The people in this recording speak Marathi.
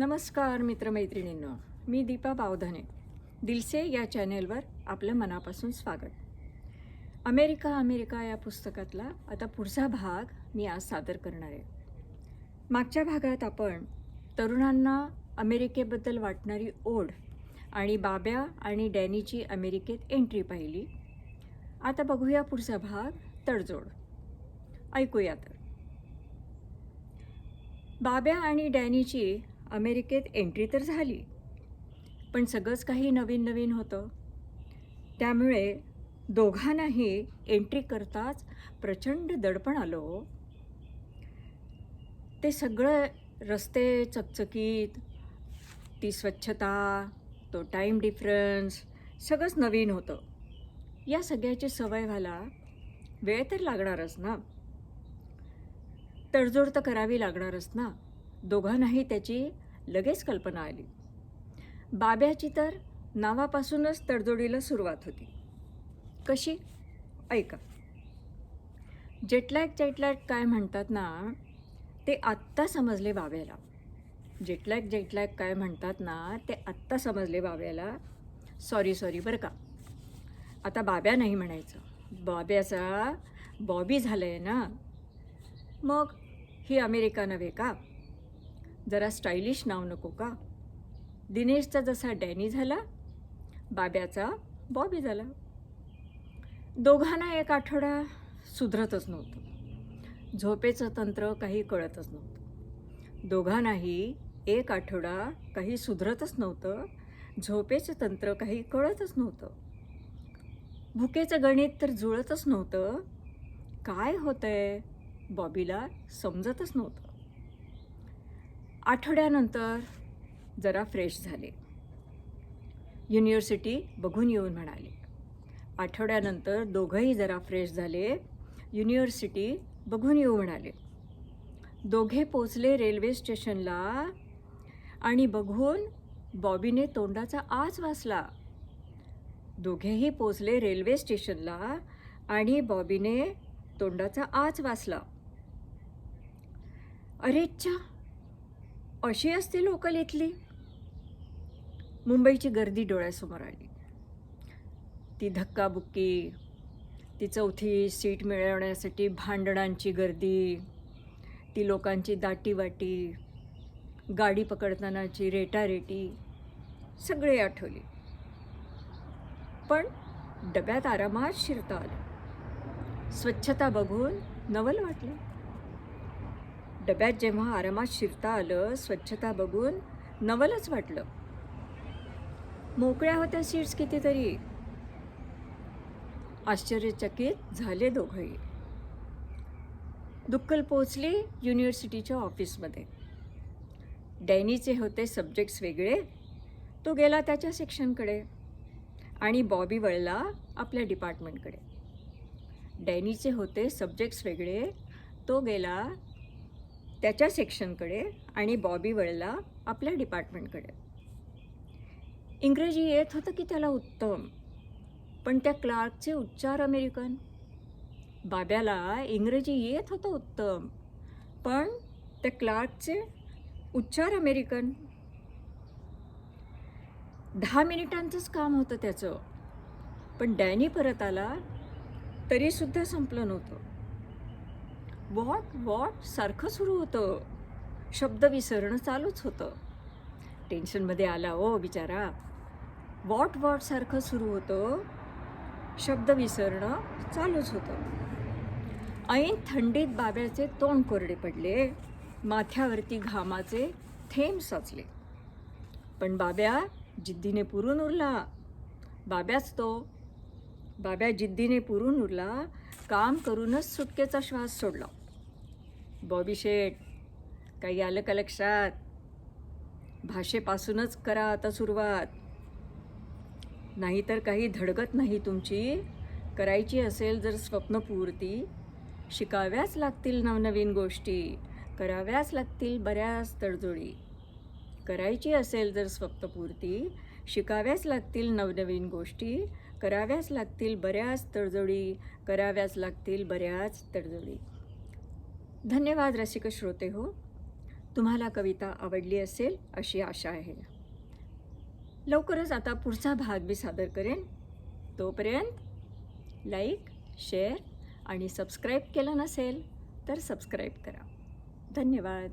नमस्कार मित्रमैत्रिणींनो. मी दीपा बावधने. दिलसे या चॅनेलवर आपलं मनापासून स्वागत. अमेरिका अमेरिका या पुस्तकातला आता पुढचा भाग मी आज सादर करणार आहे. मागच्या भागात आपण तरुणांना अमेरिकेबद्दल वाटणारी ओढ आणि बाब्या आणि डॅनीची अमेरिकेत एंट्री पाहिली. आता बघूया पुढचा भाग तडजोड. ऐकूया तर. बाब्या आणि डॅनीची अमेरिकेत एंट्री तर झाली पण सगळंच काही नवीन नवीन होतं. त्यामुळे दोघांनाही एंट्री करताच प्रचंड दडपण आलं हो. ते सगळं रस्ते चकचकीत ती स्वच्छता तो टाईम डिफरन्स सगळंच नवीन होतं. या सगळ्याची सवय व्हायला वेळ तर लागणारच ना? तडजोड तर करावी लागणारच ना? दोघांनाही त्याची लगेच कल्पना आली. बाब्याची तर नावापासूनच तडजोडीला सुरुवात होती. कशी? ऐका. जेटलॅग जेटलॅग काय म्हणतात ना ते आत्ता समजले बाब्याला. जेटलॅग जेटलॅग काय म्हणतात ना ते आत्ता समजले बाब्याला. सॉरी सॉरी बरं का. आता बाब्या नाही म्हणायचं. बाब्याचा बॉबी झालं आहे ना. मग ही अमेरिका नव्हे का? जरा स्टायलिश नाव नको का? दिनेशचा जसा डॅनी झाला बाब्याचा बॉबी झाला. दोघांना एक आठवडा सुधरतच नव्हतं. झोपेचं तंत्र काही कळतच नव्हतं. दोघांनाही एक आठवडा काही सुधरतच नव्हतं झोपेचं तंत्र काही कळतच नव्हतं. भुकेचं गणित तर जुळतच नव्हतं. काय होतंय? बॉबीला समजतच नव्हतं. आठवड्यानंतर जरा फ्रेश झाले. युनिव्हर्सिटी बघून येऊन म्हणाले आठवड्यानंतर दोघंही जरा फ्रेश झाले. युनिव्हर्सिटी बघून येऊ म्हणाले दोघे पोचले रेल्वे स्टेशनला आणि बघून बॉबीने तोंडाचा आच वाचला दोघेही पोचले रेल्वे स्टेशनला आणि बॉबीने तोंडाचा आच वाचला अरेच्छा अशी असते लोकल इथली? मुंबईची गर्दी डोळ्यासमोर आली. ती धक्काबुक्की ती चौथी सीट मिळवण्यासाठी भांडणांची गर्दी ती लोकांची दाटीवाटी गाडी पकडतानाची रेटारेटी सगळे आठवली. पण डब्यात आरामात शिरता आलं. स्वच्छता बघून नवल वाटलं. डब्यात जेव्हा आरामात शिरता आलं स्वच्छता बघून नवलच वाटलं. मोकळ्या होत्या सीट्स कितीतरी. आश्चर्यचकित झाले दोघंही. दुक्कल पोचली युनिव्हर्सिटीच्या ऑफिसमध्ये. डॅनीचे होते सब्जेक्ट्स वेगळे. तो गेला त्याच्या सेक्शनकडे आणि बॉबी वळला आपल्या डिपार्टमेंटकडे. डॅनीचे होते सब्जेक्ट्स वेगळे. तो गेला त्याच्या सेक्शनकडे आणि बॉबी वळला आपल्या डिपार्टमेंटकडे. इंग्रजी येत होतं की त्याला उत्तम पण त्या क्लार्कचे उच्चार अमेरिकन. बाब्याला इंग्रजी येत होतं उत्तम पण त्या क्लार्कचे उच्चार अमेरिकन. दहा मिनिटांचंच काम होतं त्याचं पण डॅनी परत आला तरीसुद्धा संपलं नव्हतं. What what? सारखं सुरू होतं. शब्द विसरणं चालूच होतं. टेन्शनमध्ये आला ओ बिचारा. वॉट वॉट सारखं सुरू होतं. शब्द विसरणं चालूच होतं. ऐन थंडीत बाब्याचे तोंड कोरडे पडले. माथ्यावरती घामाचे थेंब साचले. पण बाब्या जिद्दीने पुरून उरला. बाब्याच तो. बाब्या जिद्दीने पुरून उरला. काम करूनच सुटकेचा श्वास सोडला. बॉबी शेट काही आलं का लक्षात? भाषेपासूनच करा आता सुरुवात. नाहीतर काही धडगत नाही तुमची. करायची असेल जर स्वप्नपूर्ती शिकाव्याच लागतील नवनवीन गोष्टी कराव्याच लागतील बऱ्याच तडजोडी. करायची असेल जर स्वप्नपूर्ती शिकाव्याच लागतील नवनवीन गोष्टी कराव्याच लागतील बऱ्याच तडजोडी कराव्याच लागतील बऱ्याच तडजोडी. धन्यवाद रसिक श्रोते हो. तुम्हाला कविता आवडली असेल अशी आशा आहे. लवकरच आता पुढचा भाग मी सादर करेन. तोपर्यंत लाईक शेअर आणि सबस्क्राईब केलं नसेल तर सबस्क्राईब करा. धन्यवाद.